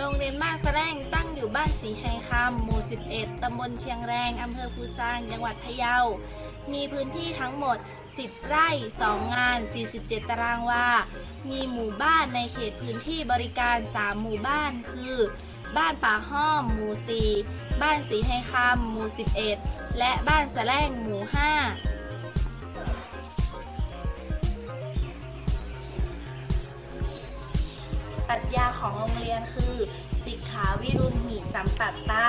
โรงเรียนบ้านแสลงตั้งอยู่บ้านสีไฮคำหมู่ 11 ตำบลเชียงแรง อำเภอภูซาง จังหวัดพะเยา มีพื้นที่ทั้งหมด 10 ไร่ 2 งาน 47 ตารางวา มีหมู่บ้านในเขตพื้นที่บริการ 3 หมู่บ้านคือ บ้านป่าห้อม หมู่ 4 บ้านสีไฮคำหมู่ 11 และบ้านแสลงหมู่ 5 ปรัชญาของโรงเรียนคือ สิกขาวิรุณหิสัมปัตตา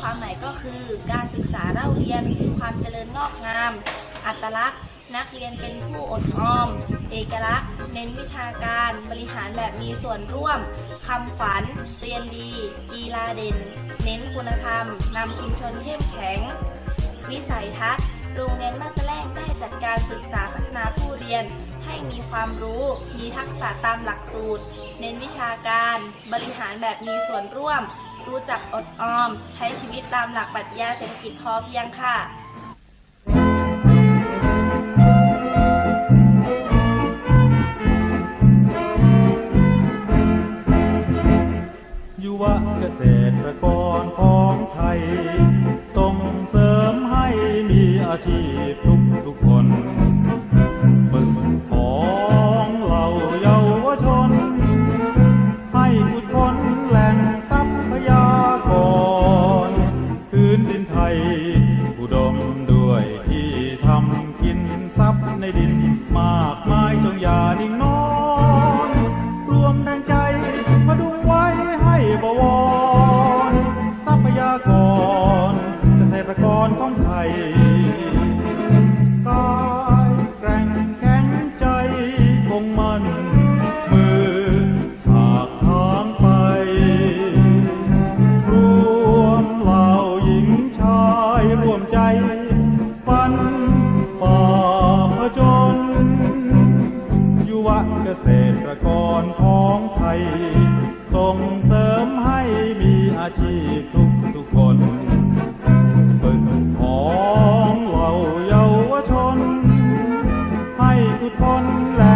ความหมายก็คือการศึกษาเล่าเรียนคือความเจริญงอกงาม อัตลักษณ์ นักเรียนเป็นผู้อดออม เอกลักษณ์ เน้นวิชาการบริหารแบบมีส่วนร่วมคำขวัญ เรียนดี กีฬาเด่น เน้นคุณธรรมนำชุมชนเข้มแข็ง วิสัยทัศน์ โรงเรียนบ้านแสลงได้จัดการศึกษาพัฒนาผู้เรียน ให้มีความรู้ มีทักษะตามหลักสูตร เน้นวิชาการ บริหารแบบมีส่วนร่วม รู้จักอดออม ใช้ชีวิตตามหลักปรัชญาเศรษฐกิจพอเพียงค่ะ รวมแรงใจ มาดูไว้ให้บวรทรัพยากร เกษตรกรของไทยกายแกร่งแข็งใจคงมันมือถากทางไป รวมเหล่าหญิงชายร่วมใจฟันฝ่าผจญยุวเกษตรกร ชีพทุกทุกๆคนฝึกของเราเยาวชน ให้ทุกคนแล่ง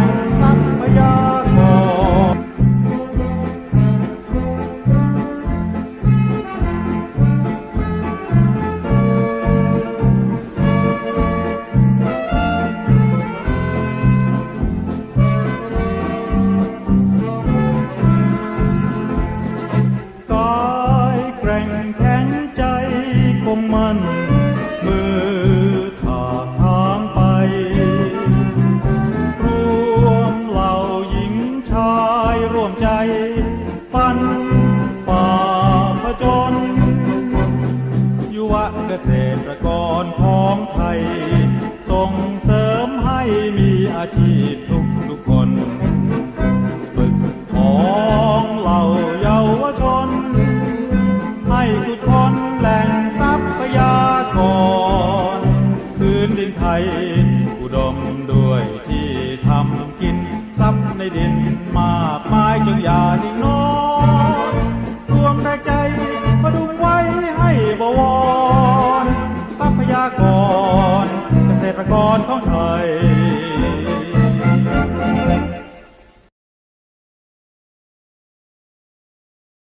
งมันมือถากทางไป รวมเหล่าหญิงชายร่วมใจฟันฝ่าผจญยุวเกษตรกรของไทย ส่งเสริมให้มีอาชีพทุก ย อุดมด้วยที่ทำกินทรัพย์ในดินมากมายจงอย่านิ่งนอนรวมแรงใจมาดูไว้ให้บวรทรัพยากร เกษตรกรของไท